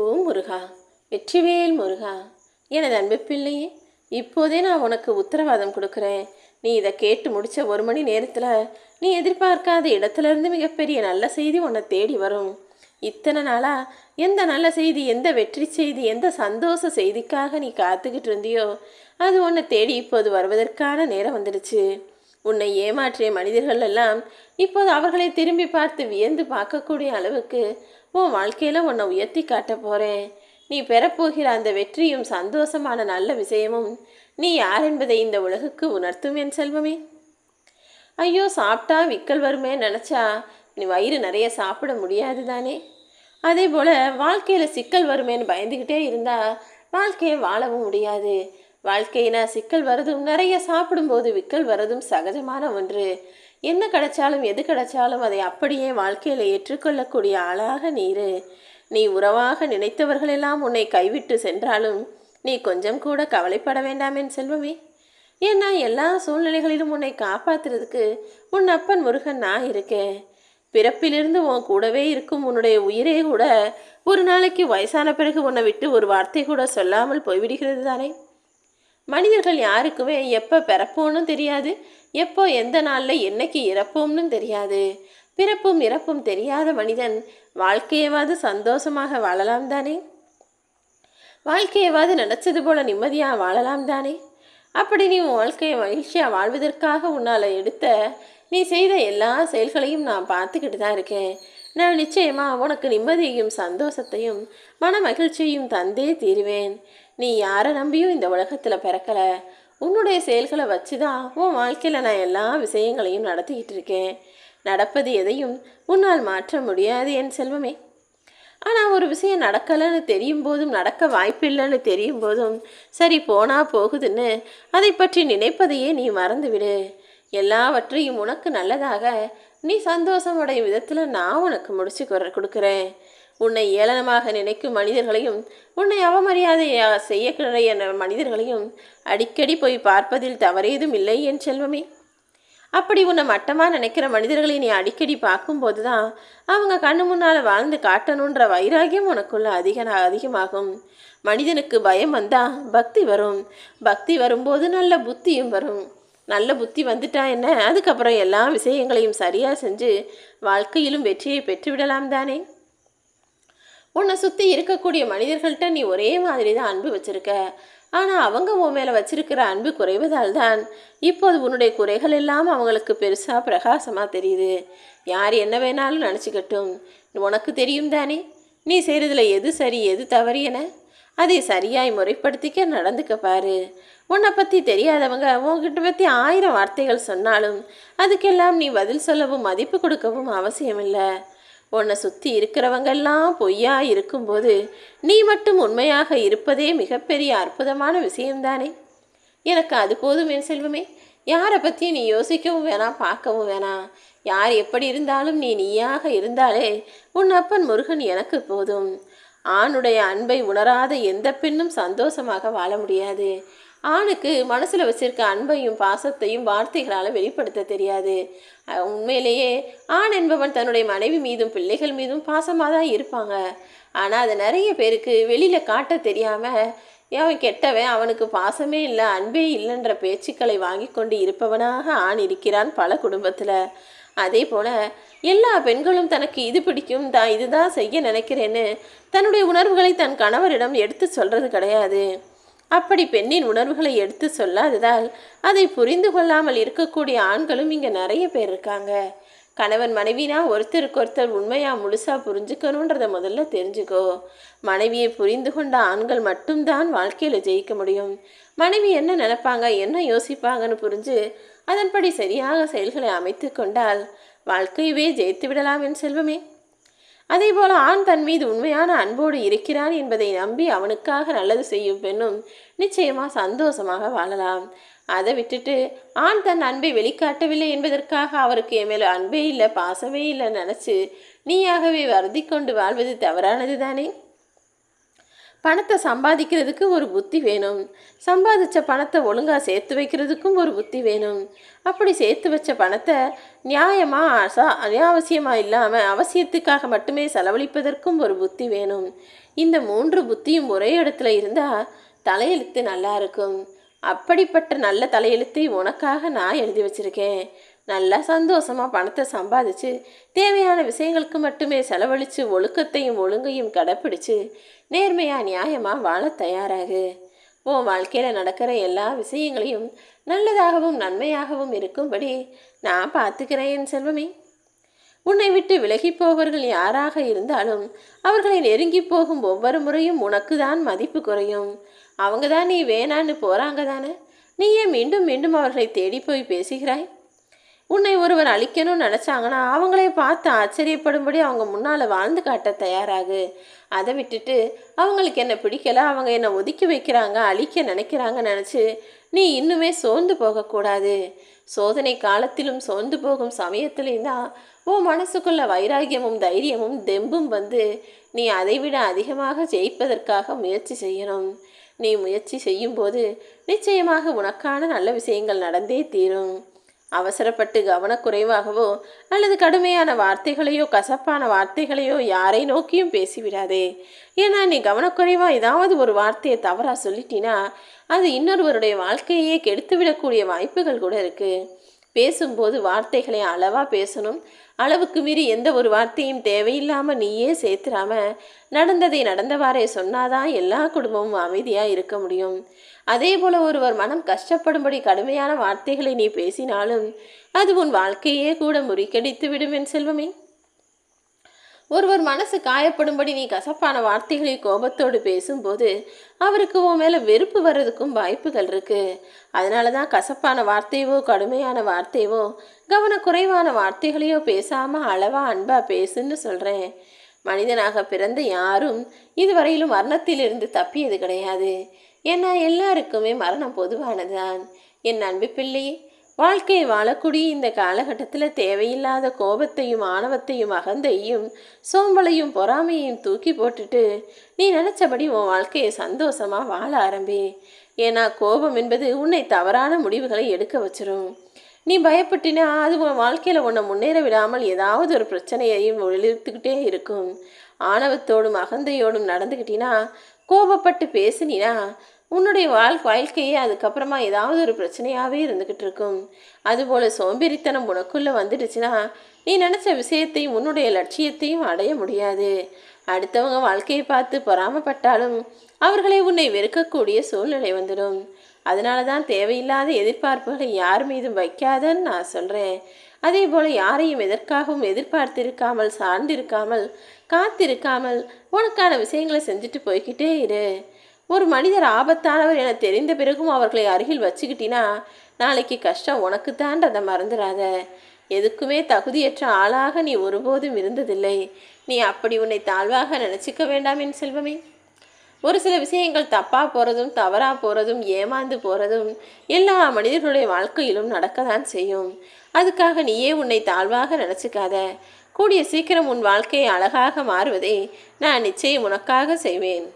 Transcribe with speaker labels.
Speaker 1: ஓ முருகா வெற்றிவேல் முருகா எனது அன்பு பிள்ளையே இப்போதே நான் உனக்கு உத்தரவாதம் கொடுக்குறேன். நீ இதை கேட்டு முடித்த ஒரு மணி நேரத்தில் நீ எதிர்பார்க்காத இடத்துல இருந்து மிகப்பெரிய நல்ல செய்தி உன்னை தேடி வரும். இத்தனை நாளாக எந்த நல்ல செய்தி எந்த வெற்றி செய்தி எந்த சந்தோஷ செய்திக்காக நீ காத்துக்கிட்டு இருந்தியோ அது உன்னை தேடி இப்போது வருவதற்கான நேரம் வந்துடுச்சு. உன்னை ஏமாற்றிய மனிதர்கள் எல்லாம் இப்போது அவர்களை திரும்பி பார்த்து வியந்து பார்க்கக்கூடிய அளவுக்கு உன் வாழ்க்கையில் உன்னை உயர்த்தி காட்ட போகிறேன் நீ பெறப்போகிற அந்த வெற்றியும் சந்தோஷமான நல்ல விஷயமும் நீ யார் என்பதை இந்த உலகுக்கு உணர்த்தும் என் செல்வமே. ஐயோ சாப்பிட்டா விக்கல் வருமே நினச்சா நீ வயிறு நிறைய சாப்பிட முடியாது தானே. அதே போல் வாழ்க்கையில் சிக்கல் வருமேன்னு பயந்துக்கிட்டே இருந்தால் வாழ்க்கையை வாழவும் முடியாது. வாழ்க்கையினா சிக்கல் வரதும் நிறைய சாப்பிடும்போது விக்கல் வரதும் சகஜமான ஒன்று. என்ன கிடைச்சாலும் எது கிடைச்சாலும் அதை அப்படியே வாழ்க்கையில் ஏற்றுக்கொள்ளக்கூடிய ஆளாக நீரு நீ உறவாக நினைத்தவர்களெல்லாம் உன்னை கைவிட்டு சென்றாலும் நீ கொஞ்சம் கூட கவலைப்பட வேண்டாம் என் செல்வமே. ஏன்னா எல்லா சூழ்நிலைகளிலும் உன்னை காப்பாத்துறதுக்கு உன் அப்பன் முருகன் நான் இருக்கேன். பிறப்பிலிருந்து உன் கூடவே இருக்கும் உன்னுடைய உயிரே கூட ஒரு நாளைக்கு வயசான பிறகு உன்னை விட்டு ஒரு வார்த்தை கூட சொல்லாமல் போய்விடுகிறது தானே? மனிதர்கள் யாருக்குமே எப்போ பிறப்போன்னு தெரியாது. எப்போ எந்த நாளில் என்னைக்கு இறப்போம்னு தெரியாது. பிறப்பும் இறப்பும் தெரியாத மனிதன் வாழ்க்கையவாது சந்தோஷமாக வாழலாம் தானே? வாழ்க்கையவாது நினச்சது போல நிம்மதியாக வாழலாம் தானே? அப்படி நீ உன் வாழ்க்கையை மகிழ்ச்சியாக வாழ்வதற்காக உன்னால் எடுத்த நீ செய்த எல்லா செயல்களையும் நான் பார்த்துக்கிட்டு தான் இருக்கேன். நான் நிச்சயமாக உனக்கு நிம்மதியையும் சந்தோஷத்தையும் மன மகிழ்ச்சியையும் தந்தே தீருவேன். நீ யாரை நம்பியும் இந்த உலகத்தில் பிறக்கலை. உன்னுடைய செயல்களை வச்சு தான் உன் வாழ்க்கையில் நான் எல்லா விஷயங்களையும் நடத்திக்கிட்டு இருக்கேன். நடப்பது எதையும் உன்னால் மாற்ற முடியாது என் செல்வமே. ஆனால் ஒரு விஷயம் நடக்கலைன்னு தெரியும் போதும் நடக்க வாய்ப்பில்லைன்னு தெரியும் போதும் சரி போனால் போகுதுன்னு அதை பற்றி நினைப்பதையே நீ மறந்துவிடு. எல்லாவற்றையும் உனக்கு நல்லதாக நீ சந்தோஷமடையும் விதத்தில் நான் உனக்கு முடிச்சு கொடுக்குறேன். உன்னை ஏளனமாக நினைக்கும் மனிதர்களையும் உன்னை அவமரியாதையாக செய்யக்கூடிய மனிதர்களையும் அடிக்கடி போய் பார்ப்பதில் தவறேதும் இல்லை என் செல்வமே. அப்படி உன்னை மட்டமாக நினைக்கிற மனிதர்களை நீ அடிக்கடி பார்க்கும்போது தான் அவங்க கண்ணு முன்னால் வாழ்ந்து காட்டணுன்ற வைராகியம் உனக்குள்ள அதிக அதிகமாகும். மனிதனுக்கு பயம் வந்தால் பக்தி வரும். பக்தி வரும்போது நல்ல புத்தியும் வரும். நல்ல புத்தி வந்துட்டா என்ன? அதுக்கப்புறம் எல்லா விஷயங்களையும் சரியாக செஞ்சு வாழ்க்கையிலும் வெற்றியை பெற்றுவிடலாம் தானே? உன்னை சுற்றி இருக்கக்கூடிய மனிதர்கள்ட்ட நீ ஒரே மாதிரி தான் அன்பு வச்சுருக்க. ஆனால் அவங்க உன் மேலே வச்சிருக்கிற அன்பு குறைவதால் தான் இப்போது உன்னுடைய குறைகள் எல்லாம் அவங்களுக்கு பெருசாக பிரகாசமாக தெரியுது. யார் என்ன வேணாலும் நினச்சிக்கட்டும். உனக்கு தெரியும் தானே? நீ செய்கிறதுல எது சரி எது தவறு என? அதை சரியாய் முறைப்படுத்திக்க நடந்துக்க பாரு. உன்னை பற்றி தெரியாதவங்க உன்கிட்ட பற்றி ஆயிரம் வார்த்தைகள் சொன்னாலும் அதுக்கெல்லாம் நீ பதில் சொல்லவும் மதிப்பு கொடுக்கவும் அவசியமில்லை. உன்னை சுற்றி இருக்கிறவங்கெல்லாம் பொய்யா இருக்கும்போது நீ மட்டும் உண்மையாக இருப்பதே மிகப்பெரிய அற்புதமான விஷயம்தானே? எனக்கு அது போதும் என் செல்வமே. யாரை பற்றி நீ யோசிக்கவும் வேணாம் பார்க்கவும் வேணாம். யார் எப்படி இருந்தாலும் நீ நீயாக இருந்தாலே உன் அப்பன் முருகன் எனக்கு போதும். ஆணுடைய அன்பை உணராத எந்த பெண்ணும் சந்தோஷமாக வாழ முடியாது. ஆணுக்கு மனசில் வச்சிருக்க அன்பையும் பாசத்தையும் வார்த்தைகளால் வெளிப்படுத்த தெரியாது. உண்மையிலேயே ஆண் என்பவன் தன்னுடைய மனைவி மீதும் பிள்ளைகள் மீதும் பாசமாக தான் இருப்பாங்க. ஆனால் அது நிறைய பேருக்கு வெளியில் காட்ட தெரியாமல் அவன் கெட்டவன் அவனுக்கு பாசமே இல்லை அன்பே இல்லைன்ற பேச்சுக்களை வாங்கி கொண்டு இருப்பவனாக ஆண் இருக்கிறான் பல குடும்பத்தில். அதே போல் எல்லா பெண்களும் தனக்கு இது பிடிக்கும் தான் இதுதான் செய்ய நினைக்கிறேன்னு தன்னுடைய உணர்வுகளை தன் கணவரிடம் எடுத்து சொல்கிறது கிடையாது. அப்படி பெண்ணின் உணர்வுகளை எடுத்து சொல்லாததால் அதை புரிந்து கொள்ளாமல் இருக்கக்கூடிய ஆண்களும் இங்கே நிறைய பேர் இருக்காங்க. கணவன் மனைவினா ஒருத்தருக்கு ஒருத்தர் உண்மையாக முழுசாக புரிஞ்சுக்கணுன்றதை முதல்ல தெரிஞ்சுக்கோ. மனைவியை புரிந்து கொண்ட ஆண்கள் மட்டும்தான் வாழ்க்கையில் ஜெயிக்க முடியும். மனைவி என்ன நினைப்பாங்க என்ன யோசிப்பாங்கன்னு புரிஞ்சு அதன்படி சரியாக செயல்களை அமைத்து கொண்டால் வாழ்க்கையவே ஜெயித்து விடலாம் என் செல்வமே. அதேபோல ஆண் தன் மீது உண்மையான அன்போடு இருக்கிறான் என்பதை நம்பி அவனுக்காக நல்லது செய்யும் பெண்ணும் நிச்சயமாக சந்தோஷமாக வாழலாம். அதை விட்டுட்டு ஆண் தன் அன்பை வெளிக்காட்டவில்லை என்பதற்காக அவருக்கு என் மேலே அன்பே இல்லை பாசமே இல்லை நினச்சி நீயாகவே வருதி கொண்டு வாழ்வது தவறானது தானே பணத்தை சம்பாதிக்கிறதுக்கு ஒரு புத்தி வேணும். சம்பாதிச்ச பணத்தை ஒழுங்காக சேர்த்து வைக்கிறதுக்கும் ஒரு புத்தி வேணும். அப்படி சேர்த்து வச்ச பணத்தை நியாயமாக அசா அனாவசியமாக இல்லாமல் அவசியத்துக்காக மட்டுமே செலவழிப்பதற்கும் ஒரு புத்தி வேணும். இந்த மூன்று புத்தியும் ஒரே இடத்துல இருந்தால் தலையெழுத்து நல்லா இருக்கும். அப்படிப்பட்ட நல்ல தலையெழுத்தை உனக்காக நான் எழுதி வச்சிருக்கேன். நல்லா சந்தோஷமாக பணத்தை சம்பாதிச்சு தேவையான விஷயங்களுக்கு மட்டுமே செலவழித்து ஒழுக்கத்தையும் ஒழுங்கையும் கடைப்பிடிச்சு நேர்மையாக நியாயமாக வாழ தயாராகு. உன் வாழ்க்கையில் நடக்கிற எல்லா விஷயங்களையும் நல்லதாகவும் நன்மையாகவும் இருக்கும்படி நான் பார்த்துக்கிறேன் என் செல்வமே. உன்னை விட்டு விலகி போவர்கள் யாராக இருந்தாலும் அவர்களை நெருங்கி போகும் ஒவ்வொரு முறையும் உனக்கு தான் மதிப்பு குறையும். அவங்க தான் நீ வேணான்னு போகிறாங்க தானே நீயே மீண்டும் மீண்டும் அவர்களை தேடி போய் பேசுகிறாய். உன்னை ஒருவர் அழிக்கணும்னு நினச்சாங்கன்னா அவங்களே பார்த்து ஆச்சரியப்படும்படி அவங்க முன்னால் வாழ்ந்து காட்ட தயாராகு. அதை விட்டுட்டு அவங்களுக்கு என்ன பிடிக்கல அவங்க என்னை ஒதுக்கி வைக்கிறாங்க அழிக்க நினைக்கிறாங்க நினச்சி நீ இன்னுமே சோர்ந்து போகக்கூடாது. சோதனை காலத்திலும் சோர்ந்து போகும் சமயத்திலையும் தான் உன் மனசுக்குள்ள வைராகியமும் தைரியமும் தெம்பும் வந்து நீ அதைவிட அதிகமாக ஜெயிப்பதற்காக முயற்சி செய்யணும். நீ முயற்சி செய்யும்போது நிச்சயமாக உனக்கான நல்ல விஷயங்கள் நடந்தே தீரும். அவசரப்பட்டு கவனக்குறைவாகவோ அல்லது கடுமையான வார்த்தைகளையோ கசப்பான வார்த்தைகளையோ யாரை நோக்கியும் பேசிவிடாதே. ஏன்னா நீ கவனக்குறைவா ஏதாவது ஒரு வார்த்தையை தவறாக சொல்லிட்டினா அது இன்னொருவருடைய வாழ்க்கையே கெடுத்து விடக்கூடிய வாய்ப்புகள் கூட இருக்குது பேசும்போது வார்த்தைகளை அளவாக பேசணும். அளவுக்கு மீறி எந்த ஒரு வார்த்தையும் தேவையில்லாமல் நீயே சேர்த்துறாம நடந்ததை நடந்தவாறே சொன்னாதான் எல்லா குடும்பமும் அமைதியாக இருக்க முடியும். அதே போல் ஒருவர் மனம் கஷ்டப்படும்படி கடுமையான வார்த்தைகளை நீ பேசினாலும் அது உன் வாழ்க்கையே கூட முறிக்கடித்து விடும் என் செல்வமே. ஒருவர் மனசு காயப்படும்படி நீ கசப்பான வார்த்தைகளை கோபத்தோடு பேசும்போது அவருக்கு உன் மேலே வெறுப்பு வர்றதுக்கும் வாய்ப்புகள் இருக்கு. அதனால தான் கசப்பான வார்த்தையவோ கடுமையான வார்த்தையவோ கவனக்குறைவான வார்த்தைகளையோ பேசாமல் அளவா அன்பா பேசுன்னு சொல்கிறேன் மனிதனாக பிறந்த யாரும் இதுவரையிலும் மரணத்திலிருந்து தப்பியது கிடையாது. ஏன்னா எல்லாருக்குமே மரணம் பொதுவானதுதான். என் அன்பு பிள்ளையே வாழ்க்கையை வாழக்கூடிய இந்த காலகட்டத்தில் தேவையில்லாத கோபத்தையும் ஆணவத்தையும் அகந்தையும் சோம்பலையும் பொறாமையும் தூக்கி போட்டுட்டு நீ நினச்சபடி உன் வாழ்க்கையை சந்தோஷமாக வாழ ஆரம்பி. ஏன்னா கோபம் என்பது உன்னை தவறான முடிவுகளை எடுக்க வச்சிரும். நீ பயப்பட்டினா அது உன் வாழ்க்கையில் உன்னை முன்னேற விடாமல் ஏதாவது ஒரு பிரச்சனையையும் இழுத்துக்கிட்டே இருக்கும். ஆணவத்தோடும் அகந்தையோடும் நடந்துக்கிட்டினா கோபப்பட்டு பேசினா உன்னுடைய வாழ் வாழ்க்கையே அதுக்கப்புறமா ஏதாவது ஒரு பிரச்சனையாகவே இருந்துக்கிட்டு இருக்கும். அதுபோல் சோம்பேறித்தனம் உனக்குள்ளே வந்துடுச்சுன்னா நீ நினச்ச விஷயத்தையும் உன்னுடைய லட்சியத்தையும் அடைய முடியாது. அடுத்தவங்க வாழ்க்கையை பார்த்து பொறாமப்பட்டாலும் அவர்களை உன்னை வெறுக்கக்கூடிய சூழ்நிலை வந்துடும். அதனால தான் தேவையில்லாத எதிர்பார்ப்புகளை யார் மீதும் வைக்காதன்னு நான் சொல்கிறேன் அதே போல் யாரையும் எதற்காகவும் எதிர்பார்த்திருக்காமல் சார்ந்திருக்காமல் காத்திருக்காமல் உனக்கான விஷயங்களை செஞ்சுட்டு போய்கிட்டே இரு. ஒரு மனிதர் ஆபத்தானவர் என தெரிந்த பிறகும் அவர்களை அருகில் வச்சுக்கிட்டினா நாளைக்கு கஷ்டம் உனக்கு தான்றதை மறந்துடாத எதுக்குமே தகுதியற்ற ஆளாக நீ ஒருபோதும் இருந்ததில்லை. நீ அப்படி உன்னை தாழ்வாக நினச்சிக்க வேண்டாம் என் செல்வமே. ஒரு சில விஷயங்கள் தப்பாக போகிறதும் தவறாக போகிறதும் ஏமாந்து போகிறதும் எல்லா மனிதர்களுடைய வாழ்க்கையிலும் நடக்க தான் செய்யும். அதுக்காக நீயே உன்னை தாழ்வாக நினச்சிக்காத. கூடிய சீக்கிரம் உன் வாழ்க்கையை அழகாக மாறுவதை நான் நிச்சயம் உனக்காக செய்வேன்.